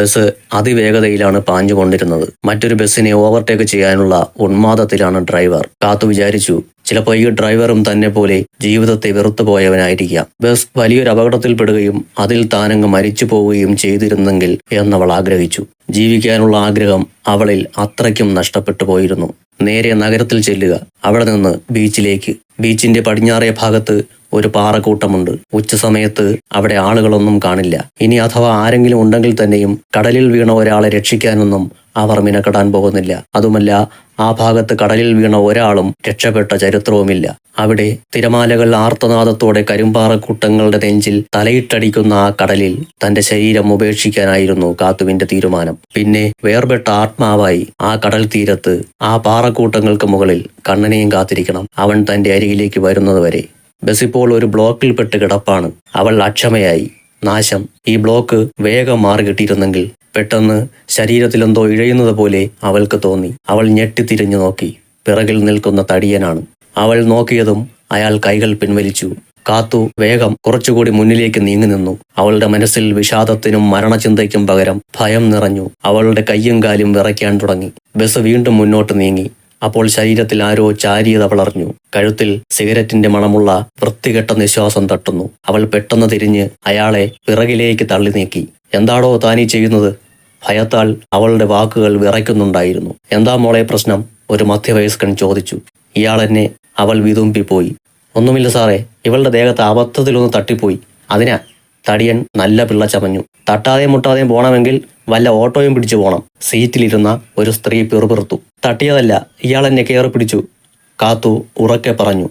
Bus അതിവേഗതയിലാണ് പാഞ്ഞുകൊണ്ടിരുന്നത്. മറ്റൊരു ബസ്സിനെ overtake ചെയ്യാനുള്ള ഉന്മാദത്തിലാണ് ഡ്രൈവർ. കാത്തു വിചാരിച്ചു. ചിലപ്പോൾ ഈ ഡ്രൈവറും തന്നെ പോലെ ജീവിതത്തെ വെറുത്തു പോയവനായിരിക്കാം. ബസ് വലിയൊരു അപകടത്തിൽപ്പെടുകയും അതിൽ താനങ്ങ് മരിച്ചു പോവുകയും ചെയ്തിരുന്നെങ്കിൽ എന്നവൾ ആഗ്രഹിച്ചു. ജീവിക്കാനുള്ള ആഗ്രഹം അവളിൽ അത്രയ്ക്കും നഷ്ടപ്പെട്ടു പോയിരുന്നു. നേരെ നഗരത്തിൽ ചെല്ലുക. അവിടെ നിന്ന് ബീച്ചിലേക്ക്. ബീച്ചിന്റെ പടിഞ്ഞാറേ ഭാഗത്ത് ഒരു പാറക്കൂട്ടമുണ്ട്. ഉച്ചസമയത്ത് അവിടെ ആളുകളൊന്നും കാണില്ല. ഇനി അഥവാ ആരെങ്കിലും ഉണ്ടെങ്കിൽ തന്നെയും കടലിൽ വീണ ഒരാളെ രക്ഷിക്കാനൊന്നും അവർ മിനക്കെടാൻ പോകുന്നില്ല. അതുമല്ല ആ ഭാഗത്ത് കടലിൽ വീണ ഒരാളും രക്ഷപ്പെട്ട ചരിത്രവുമില്ല. അവിടെ തിരമാലകൾ ആർത്തനാദത്തോടെ കരിമ്പാറക്കൂട്ടങ്ങളുടെ നെഞ്ചിൽ തലയിട്ടടിക്കുന്ന ആ കടലിൽ തന്റെ ശരീരം ഉപേക്ഷിക്കാനായിരുന്നു കാത്തുവിന്റെ തീരുമാനം. പിന്നെ വേർപെട്ട ആത്മാവായി ആ കടൽ തീരത്ത് ആ പാറക്കൂട്ടങ്ങൾക്ക് മുകളിൽ കണ്ണനെയും കാത്തിരിക്കണം. അവൻ തന്റെ അരികിലേക്ക് വരുന്നതുവരെ ബസ് ഇപ്പോൾ ഒരു ബ്ലോക്കിൽപ്പെട്ട് കിടപ്പാണ്. അവൾ അക്ഷമയായി. നാശം. ഈ ബ്ലോക്ക് വേഗം മാറി കിട്ടിയിരുന്നെങ്കിൽ പെട്ടെന്ന് ശരീരത്തിലെന്തോ ഇഴയുന്നത് പോലെ അവൾക്ക് തോന്നി. അവൾ ഞെട്ടിത്തിരിഞ്ഞു നോക്കി. പിറകിൽ നിൽക്കുന്ന തടിയനാണ്. അവൾ നോക്കിയതും അയാൾ കൈകൾ പിൻവലിച്ചു. കാത്തു വേഗം കുറച്ചുകൂടി മുന്നിലേക്ക് നീങ്ങി നിന്നു. അവളുടെ മനസ്സിൽ വിഷാദത്തിനും മരണചിന്തയ്ക്കും പകരം ഭയം നിറഞ്ഞു. അവളുടെ കയ്യും കാലും വിറയ്ക്കാൻ തുടങ്ങി. ബസ് വീണ്ടും മുന്നോട്ട് നീങ്ങി. അപ്പോൾ ശരീരത്തിൽ ആരോ ചാരിയത് അറിഞ്ഞു കഴുത്തിൽ സിഗരറ്റിന്റെ മണമുള്ള വൃത്തികെട്ട നിശ്വാസം തട്ടുന്നു. അവൾ പെട്ടെന്ന് തിരിഞ്ഞ് അയാളെ പിറകിലേക്ക് തള്ളി നീക്കി. എന്താടോ താനീ ചെയ്യുന്നത്? ഭയത്താൽ അവളുടെ വാക്കുകൾ വിറയ്ക്കുന്നുണ്ടായിരുന്നു. എന്താ മോളെ പ്രശ്നം? ഒരു മധ്യവയസ്കൻ ചോദിച്ചു. ഇയാളെന്നെ അവൾ വിതുമ്പിപ്പോയി ഒന്നുമില്ല സാറേ ഇവളുടെ ദേഹത്ത് അബദ്ധത്തിലൊന്ന് തട്ടിപ്പോയി. അതിനാ തടിയൻ നല്ല പിള്ള ചമഞ്ഞു. തട്ടാതെയും മുട്ടാതെയും പോണമെങ്കിൽ വല്ല ഓട്ടോയും പിടിച്ചു പോണം. സീറ്റിലിരുന്ന ഒരു സ്ത്രീ പിറുപിറുത്തു. തട്ടിയതല്ല ഇയാൾ എന്നെ കയറി പിടിച്ചു. കാത്തു ഉറക്കെ പറഞ്ഞു.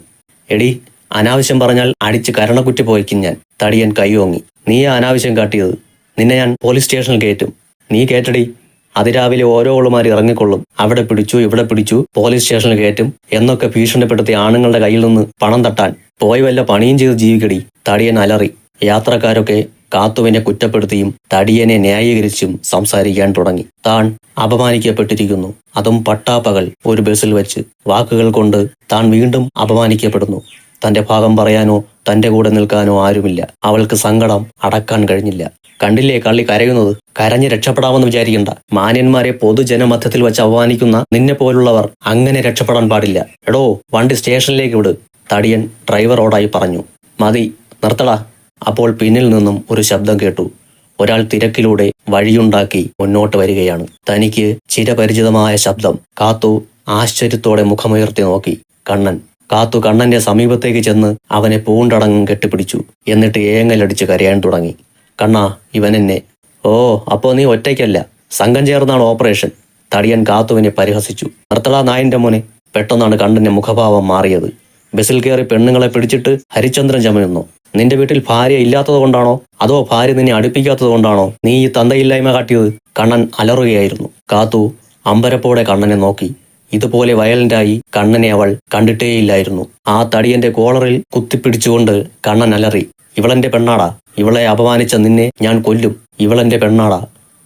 എടി അനാവശ്യം പറഞ്ഞാൽ അടിച്ച് കരണക്കുറ്റി പോയിക്കും ഞാൻ. തടിയൻ കൈയോങ്ങി നീ അനാവശ്യം കാട്ടിയത്? നിന്നെ ഞാൻ പോലീസ് സ്റ്റേഷനിൽ കയറ്റും. നീ കേട്ടടി അതിരാവിലെ ഓരോ ഓളുമാർ ഇറങ്ങിക്കൊള്ളും. അവിടെ പിടിച്ചു ഇവിടെ പിടിച്ചു പോലീസ് സ്റ്റേഷനിൽ കയറ്റും എന്നൊക്കെ ഭീഷണിപ്പെടുത്തി ആണുങ്ങളുടെ കയ്യിൽ നിന്ന് പണം തട്ടാൻ. പോയി വല്ല പണിയും ചെയ്ത് ജീവിക്കടി. തടിയൻ അലറി. യാത്രക്കാരൊക്കെ കാത്തുവിനെ കുറ്റപ്പെടുത്തിയും തടിയനെ ന്യായീകരിച്ചും സംസാരിക്കാൻ തുടങ്ങി. താൻ അപമാനിക്കപ്പെട്ടിരിക്കുന്നു. അതും പട്ടാപ്പകൽ ഒരു ബസ്സിൽ വെച്ച് വാക്കുകൾ കൊണ്ട് താൻ വീണ്ടും അപമാനിക്കപ്പെടുന്നു. തന്റെ ഭാഗം പറയാനോ തന്റെ കൂടെ നിൽക്കാനോ ആരുമില്ല. അവൾക്ക് സങ്കടം അടക്കാൻ കഴിഞ്ഞില്ല. കണ്ടില്ലേ കള്ളി കരയുന്നത്? കരഞ്ഞ് രക്ഷപ്പെടാമെന്ന് വിചാരിക്കണ്ട. മാന്യന്മാരെ പൊതുജനമധ്യത്തിൽ വെച്ച് അപമാനിക്കുന്ന നിന്നെ പോലുള്ളവർ അങ്ങനെ രക്ഷപ്പെടാൻ പാടില്ല. എടോ വണ്ടി സ്റ്റേഷനിലേക്ക് വിട് തടിയൻ ഡ്രൈവറോടായി പറഞ്ഞു. മതി നിർത്തടാ. അപ്പോൾ പിന്നിൽ നിന്നും ഒരു ശബ്ദം കേട്ടു. ഒരാൾ തിരക്കിലൂടെ വഴിയുണ്ടാക്കി മുന്നോട്ട് വരികയാണ്. തനിക്ക് ചിരപരിചിതമായ ശബ്ദം. കാത്തു ആശ്ചര്യത്തോടെ മുഖമുയർത്തി നോക്കി. കണ്ണൻ. കാത്തു കണ്ണന്റെ സമീപത്തേക്ക് ചെന്ന് അവനെ പൂണ്ടടങ്ങും കെട്ടിപ്പിടിച്ചു. എന്നിട്ട് ഏങ്ങലടിച്ച് കരയാൻ തുടങ്ങി. കണ്ണാ ഇവനെന്നെ ഓ അപ്പോ നീ ഒറ്റയ്ക്കല്ല. സംഘം ചേർന്നാണ് ഓപ്പറേഷൻ. തടിയൻ കാത്തുവിനെ പരിഹസിച്ചു. നിർത്തളാ നായന്റെ മോനെ. പെട്ടെന്നാണ് കണ്ണന്റെ മുഖഭാവം മാറിയത്. ബസിൽ കയറി പെണ്ണുങ്ങളെ പിടിച്ചിട്ട് ഹരിചന്ദ്രൻ ചമയുന്നു. നിന്റെ വീട്ടിൽ ഭാര്യ ഇല്ലാത്തത് കൊണ്ടാണോ? അതോ ഭാര്യ നിന്നെ അടുപ്പിക്കാത്തത് കൊണ്ടാണോ? നീ ഈ തന്തയില്ലായ്മ കാട്ടിയത്? കണ്ണൻ അലറുകയായിരുന്നു. കാത്തു അമ്പരപ്പോടെ കണ്ണനെ നോക്കി. ഇതുപോലെ വയലന്റായി കണ്ണനെ അവൾ കണ്ടിട്ടേയില്ലായിരുന്നു. ആ തടിയന്റെ കോളറിൽ കുത്തിപ്പിടിച്ചുകൊണ്ട് കണ്ണൻ അലറി. ഇവളെന്റെ പെണ്ണാടാ. ഇവളെ അപമാനിച്ച നിന്നെ ഞാൻ കൊല്ലും. ഇവളെന്റെ പെണ്ണാടാ.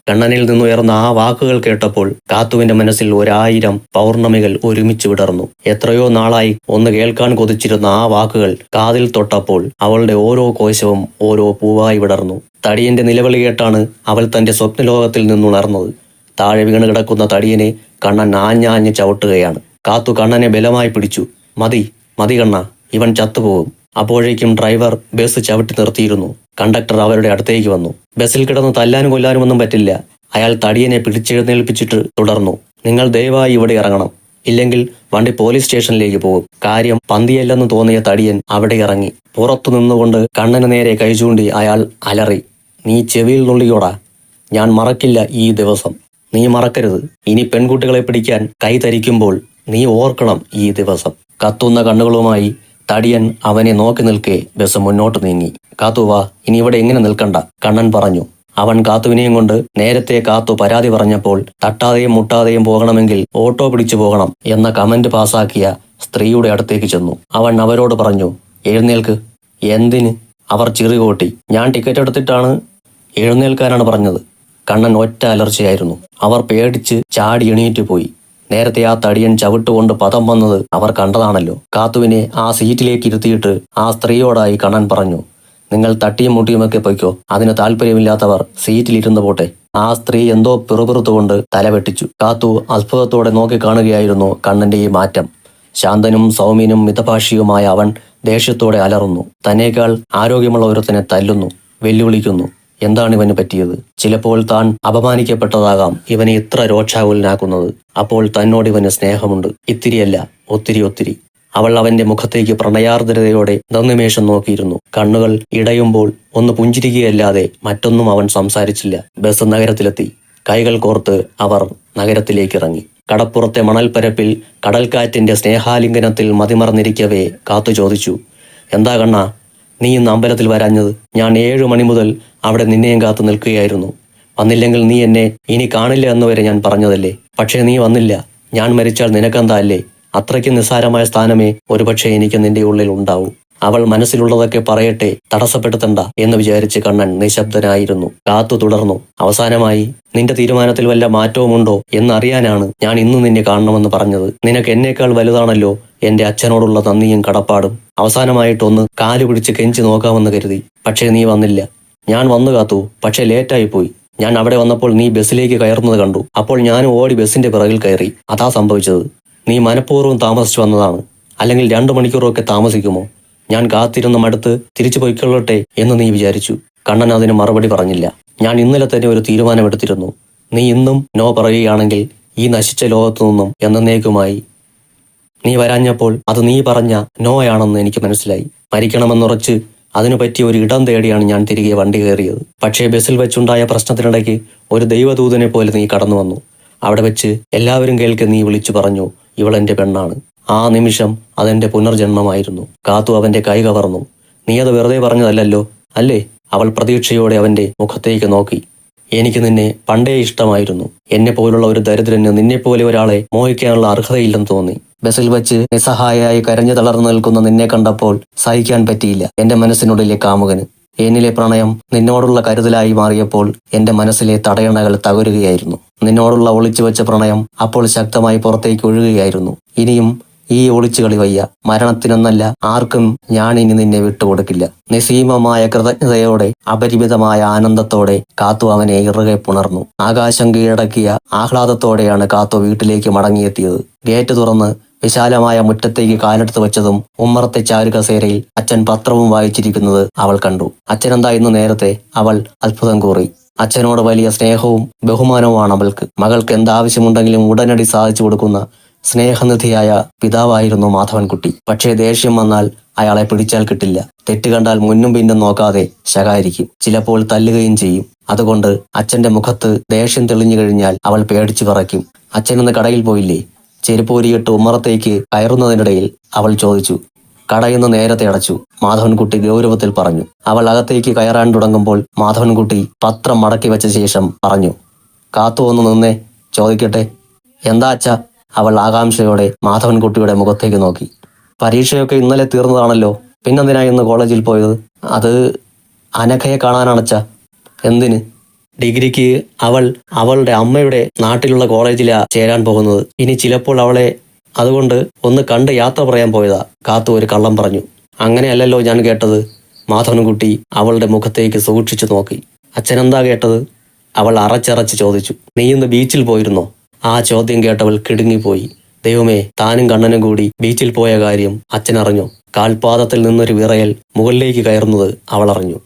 കണ്ണനിൽ നിന്നുയർന്ന ആ വാക്കുകൾ കേട്ടപ്പോൾ കാത്തുവിന്റെ മനസ്സിൽ ഒരായിരം പൗർണമികൾ ഒരുമിച്ച് വിടർന്നു. എത്രയോ നാളായി ഒന്ന് കേൾക്കാൻ കൊതിച്ചിരുന്ന ആ വാക്കുകൾ കാതിൽ തൊട്ടപ്പോൾ അവളുടെ ഓരോ കോശവും ഓരോ പൂവായി വിടർന്നു. തടിയന്റെ നിലവിളി കേട്ടാണ് അവൾ തന്റെ സ്വപ്നലോകത്തിൽ നിന്നുണർന്നത്. താഴെ വീണ് കിടക്കുന്ന തടിയനെ കണ്ണൻ ആഞ്ഞാഞ്ഞ് ചവിട്ടുകയാണ്. കാത്തു കണ്ണനെ ബലമായി പിടിച്ചു. മതി മതി കണ്ണ ഇവൻ ചത്തുപോകും. അപ്പോഴേക്കും ഡ്രൈവർ ബസ് ചവിട്ടി നിർത്തിയിരുന്നു. കണ്ടക്ടർ അവരുടെ അടുത്തേക്ക് വന്നു. ബസ്സിൽ കിടന്ന് തല്ലാനും കൊല്ലാനും ഒന്നും പറ്റില്ല. അയാൾ തടിയനെ പിടിച്ചെഴുന്നേൽപ്പിച്ചിട്ട് തുടർന്നു. നിങ്ങൾ ദയവായി ഇവിടെ ഇറങ്ങണം. ഇല്ലെങ്കിൽ വണ്ടി പോലീസ് സ്റ്റേഷനിലേക്ക് പോകും. കാര്യം പന്തിയല്ലെന്ന് തോന്നിയ തടിയൻ അവിടെ ഇറങ്ങി. പുറത്തു നിന്നുകൊണ്ട് കണ്ണന് നേരെ കൈ ചൂണ്ടി അയാൾ അലറി. നീ ചെവിയിൽ നുള്ളിയോടാ ഞാൻ മറക്കില്ല ഈ ദിവസം. നീ മറക്കരുത്. ഇനി പെൺകുട്ടികളെ പിടിക്കാൻ കൈ തരിക്കുമ്പോൾ നീ ഓർക്കണം ഈ ദിവസം കത്തുന്ന കണ്ണുകളുമായി തടിയൻ അവനെ നോക്കി നിൽക്കെ ബസ് മുന്നോട്ട് നീങ്ങി. കാത്തുവ ഇനി ഇവിടെ എങ്ങനെ നിൽക്കണ്ട കണ്ണൻ പറഞ്ഞു. അവൻ കാത്തുവിനെയും കൊണ്ട് നേരത്തെ കാത്തു പരാതി പറഞ്ഞപ്പോൾ തട്ടാതെയും മുട്ടാതെയും പോകണമെങ്കിൽ ഓട്ടോ പിടിച്ചു പോകണം എന്ന കമന്റ് പാസാക്കിയ സ്ത്രീയുടെ അടുത്തേക്ക് ചെന്നു. അവൻ അവരോട് പറഞ്ഞു എഴുന്നേൽക്ക്. എന്തിന്? അവർ ചിറുകോട്ടി ഞാൻ ടിക്കറ്റ് എടുത്തിട്ടാണ് എഴുന്നേൽക്കാനാണ് പറഞ്ഞത്. കണ്ണൻ ഒറ്റ അലർച്ചയായിരുന്നു. അവർ പേടിച്ച് ചാടി എണീറ്റ് പോയി. നേരത്തെ ആ തടിയൻ ചവിട്ടുകൊണ്ട് പദം വന്നത് അവർ കണ്ടതാണല്ലോ. കാത്തുവിനെ ആ സീറ്റിലേക്ക് ഇരുത്തിയിട്ട് ആ സ്ത്രീയോടായി കണ്ണൻ പറഞ്ഞു നിങ്ങൾ തട്ടിയും മുട്ടിയുമൊക്കെ പൊയ്ക്കോ അതിന് താല്പര്യമില്ലാത്തവർ സീറ്റിലിരുന്ന് പോട്ടെ. ആ സ്ത്രീ എന്തോ പിറുപിറുത്തുകൊണ്ട് തലവെട്ടിച്ചു. കാത്തു അത്ഭുതത്തോടെ നോക്കിക്കാണുകയായിരുന്നു കണ്ണന്റെ ഈ മാറ്റം. ശാന്തനും സൗമ്യനും മിതഭാഷിയുമായ അവൻ ദേഷ്യത്തോടെ അലറുന്നു. തന്നേക്കാൾ ആരോഗ്യമുള്ള ഒരുത്തനെ തല്ലുന്നു വെല്ലുവിളിക്കുന്നു. എന്താണ് ഇവന് പറ്റിയത്? ചിലപ്പോൾ താൻ അപമാനിക്കപ്പെട്ടതാകാം ഇവനെ ഇത്ര രോക്ഷാകുലനാക്കുന്നത്. അപ്പോൾ തന്നോട് ഇവന് സ്നേഹമുണ്ട്. ഇത്തിരിയല്ല ഒത്തിരി ഒത്തിരി. അവൾ അവന്റെ മുഖത്തേക്ക് പ്രണയാർദ്രതയോടെ നിർനിമേഷം നോക്കിയിരുന്നു. കണ്ണുകൾ ഇടയുമ്പോൾ ഒന്ന് പുഞ്ചിരിക്കുകയല്ലാതെ മറ്റൊന്നും അവൻ സംസാരിച്ചില്ല. ബസ് നഗരത്തിലെത്തി. കൈകൾ കോർത്ത് അവർ നഗരത്തിലേക്ക് ഇറങ്ങി കടപ്പുറത്തെ മണൽപ്പരപ്പിൽ കടൽക്കാറ്റിന്റെ സ്നേഹാലിംഗനത്തിൽ മതിമറന്നിരിക്കവേ കാത്തു ചോദിച്ചു എന്താ കണ്ണ? നീ ഇന്ന് അമ്പലത്തിൽ വരാഞ്ഞത്? ഞാൻ ഏഴു മണി മുതൽ അവിടെ നിന്നെയും കാത്തു നിൽക്കുകയായിരുന്നു. വന്നില്ലെങ്കിൽ നീ എന്നെ ഇനി കാണില്ല എന്ന് വരെ ഞാൻ പറഞ്ഞതല്ലേ? പക്ഷേ നീ വന്നില്ല. ഞാൻ മരിച്ചാൽ നിനക്കെന്താ അല്ലേ അത്രയ്ക്ക് നിസ്സാരമായ സ്ഥാനമേ ഒരുപക്ഷെ എനിക്ക് നിന്റെ ഉള്ളിൽ ഉണ്ടാവൂ. അവൾ മനസ്സിലുള്ളതൊക്കെ പറയട്ടെ തടസ്സപ്പെടുത്തണ്ട എന്ന് വിചാരിച്ച് കണ്ണൻ നിശബ്ദനായിരുന്നു. കാത്തു തുടർന്നു. അവസാനമായി നിന്റെ തീരുമാനത്തിൽ വല്ല മാറ്റവുമുണ്ടോ എന്നറിയാനാണ് ഞാൻ ഇന്ന് നിന്നെ കാണണമെന്ന് പറഞ്ഞത്. നിനക്ക് എന്നേക്കാൾ വലുതാണല്ലോ എന്റെ അച്ഛനോടുള്ള നന്ദിയും കടപ്പാടും. അവസാനമായിട്ടൊന്ന് കാലു പിടിച്ച് കെഞ്ചി നോക്കാമെന്ന് കരുതി. പക്ഷേ നീ വന്നില്ല. ഞാൻ വന്നു കാത്തു. പക്ഷേ ലേറ്റായി പോയി ഞാൻ അവിടെ വന്നപ്പോൾ നീ ബസ്സിലേക്ക് കയറുന്നത് കണ്ടു. അപ്പോൾ ഞാനും ഓടി ബസ്സിന്റെ പിറകിൽ കയറി. അതാ സംഭവിച്ചത്. നീ മനഃപൂർവം താമസിച്ചു വന്നതാണ്. അല്ലെങ്കിൽ രണ്ടു മണിക്കൂറൊക്കെ താമസിക്കുമോ? ഞാൻ കാത്തിരുന്ന മടുത്ത് തിരിച്ചു പോയിക്കൊള്ളട്ടെ എന്ന് നീ വിചാരിച്ചു. കണ്ണൻ അതിന് മറുപടി പറഞ്ഞില്ല. ഞാൻ ഇന്നലെ തന്നെ ഒരു തീരുമാനമെടുത്തിരുന്നു. നീ ഇന്നും നോ പറയുകയാണെങ്കിൽ ഈ നശിച്ച ലോകത്തു നിന്നും എന്നേക്കുമായി. നീ വരാഞ്ഞപ്പോൾ അത് നീ പറഞ്ഞ നോയാണെന്ന് എനിക്ക് മനസ്സിലായി. മരിക്കണമെന്നുറച്ച് അതിനു പറ്റിയ ഒരു ഇടം തേടിയാണ് ഞാൻ തിരികെ വണ്ടി കയറിയത്. പക്ഷേ ബസ്സിൽ വെച്ചുണ്ടായ പ്രശ്നത്തിനിടയ്ക്ക് ഒരു ദൈവദൂതനെ പോലെ നീ കടന്നു വന്നു. അവിടെ വെച്ച് എല്ലാവരും കേൾക്കെ നീ വിളിച്ചു പറഞ്ഞു ഇവളെന്റെ പെണ്ണാണ്. ആ നിമിഷം അതെന്റെ പുനർജന്മമായിരുന്നു. കാത്തു അവന്റെ കൈ കവർന്നു. നീ അത് വെറുതെ പറഞ്ഞതല്ലല്ലോ. അല്ലേ? അവൾ പ്രതീക്ഷയോടെ അവന്റെ മുഖത്തേക്ക് നോക്കി. എനിക്ക് നിന്നെ പണ്ടേ ഇഷ്ടമായിരുന്നു. എന്നെ പോലുള്ള ഒരു ദരിദ്രന് നിന്നെപ്പോലെ ഒരാളെ മോഹിക്കാനുള്ള അർഹതയില്ലെന്ന് തോന്നി. ബസ്സിൽ വെച്ച് നിസ്സഹായായി കരഞ്ഞു തളർന്നു നിൽക്കുന്ന നിന്നെ കണ്ടപ്പോൾ സഹിക്കാൻ പറ്റിയില്ല എന്റെ മനസ്സിനുള്ളിലെ കാമുകന്. എന്നിലെ പ്രണയം നിന്നോടുള്ള കരുതലായി മാറിയപ്പോൾ എന്റെ മനസ്സിലെ തടയണകൾ തകരുകയായിരുന്നു. നിന്നോടുള്ള ഒളിച്ചു വെച്ച പ്രണയം അപ്പോൾ ശക്തമായി പുറത്തേക്ക് ഒഴുകുകയായിരുന്നു. ഇനിയും ഈ ഒളിച്ചുകളി വയ്യ. മരണത്തിനൊന്നല്ല ആർക്കും ഞാൻ ഇനി നിന്നെ വിട്ടുകൊടുക്കില്ല. നിസീമമായ കൃതജ്ഞതയോടെ അപരിമിതമായ ആനന്ദത്തോടെ കാത്തു അവനെ ഇറുകെ പുണർന്നു. ആകാശം കീഴടക്കിയ ആഹ്ലാദത്തോടെയാണ് കാത്തു വീട്ടിലേക്ക് മടങ്ങിയെത്തിയത്. ഗേറ്റ് തുറന്ന് വിശാലമായ മുറ്റത്തേക്ക് കാലെടുത്ത് വെച്ചതും ഉമ്മറത്തെ ചാരുകസേരയിൽ അച്ഛൻ പത്രവും വായിച്ചിരിക്കുന്നത് അവൾ കണ്ടു. അച്ഛനെന്താ ഇന്ന് നേരത്തെ? അവൾ അത്ഭുതം കൂറി. അച്ഛനോട് വലിയ സ്നേഹവും ബഹുമാനവുമാണ് അവൾക്ക്. മകൾക്ക് എന്താവശ്യമുണ്ടെങ്കിലും ഉടനടി സാധിച്ചു കൊടുക്കുന്ന സ്നേഹനിധിയായ പിതാവായിരുന്നു മാധവൻകുട്ടി. പക്ഷേ ദേഷ്യം വന്നാൽ അയാളെ പിടിച്ചാൽ കിട്ടില്ല. തെറ്റ് കണ്ടാൽ മുന്നും പിന്നും നോക്കാതെ ശകാരിക്കും. ചിലപ്പോൾ തല്ലുകയും ചെയ്യും. അതുകൊണ്ട് അച്ഛന്റെ മുഖത്ത് ദേഷ്യം തെളിഞ്ഞു കഴിഞ്ഞാൽ അവൾ പേടിച്ചു പറയ്ക്കും. അച്ഛനൊന്ന് കടയിൽ പോയില്ലേ? ചെരുപ്പൂരിയിട്ട് ഉമ്മറത്തേക്ക് കയറുന്നതിനിടയിൽ അവൾ ചോദിച്ചു. കടയിന്ന് നേരത്തെ അടച്ചു. മാധവൻകുട്ടി ഗൗരവത്തിൽ പറഞ്ഞു. അവൾ അകത്തേക്ക് കയറാൻ തുടങ്ങുമ്പോൾ മാധവൻകുട്ടി പത്രം മടക്കി വെച്ച ശേഷം പറഞ്ഞു. കാത്തു ഒന്ന് നിന്നേ. ചോദിക്കട്ടെ. എന്താ അച്ഛ? അവൾ ആകാംക്ഷയോടെ മാധവൻകുട്ടിയുടെ മുഖത്തേക്ക് നോക്കി. പരീക്ഷയൊക്കെ ഇന്നലെ തീർന്നതാണല്ലോ. പിന്നെന്തിനാ ഇന്ന് കോളേജിൽ പോയത്? അത് അനഘയെ കാണാനാണച്ച. എന്തിന്? ഡിഗ്രിക്ക് അവൾ അവളുടെ അമ്മയുടെ നാട്ടിലുള്ള കോളേജിലാ ചേരാൻ പോകുന്നത്. ഇനി ചിലപ്പോൾ അവളെ അതുകൊണ്ട് ഒന്ന് കണ്ട് യാത്ര പറയാൻ പോയതാ. കാത്തു ഒരു കള്ളം പറഞ്ഞു. അങ്ങനെയല്ലല്ലോ ഞാൻ കേട്ടത്. മാധവൻകുട്ടി അവളുടെ മുഖത്തേക്ക് സൂക്ഷിച്ചു നോക്കി. അച്ഛനെന്താ കേട്ടത്? അവൾ അറച്ചറച്ച് ചോദിച്ചു. നീ ഇന്ന് ബീച്ചിൽ പോയിരുന്നോ? ആ ചോദ്യം കേട്ടവൾ കിടുങ്ങിപ്പോയി. ദൈവമേ താനും കണ്ണനും കൂടി ബീച്ചിൽ പോയ കാര്യം അച്ഛനറിഞ്ഞു. കാൽപാദത്തിൽ നിന്നൊരു വിറയൽ മുകളിലേക്ക് കയറുന്നത് അവളറിഞ്ഞു.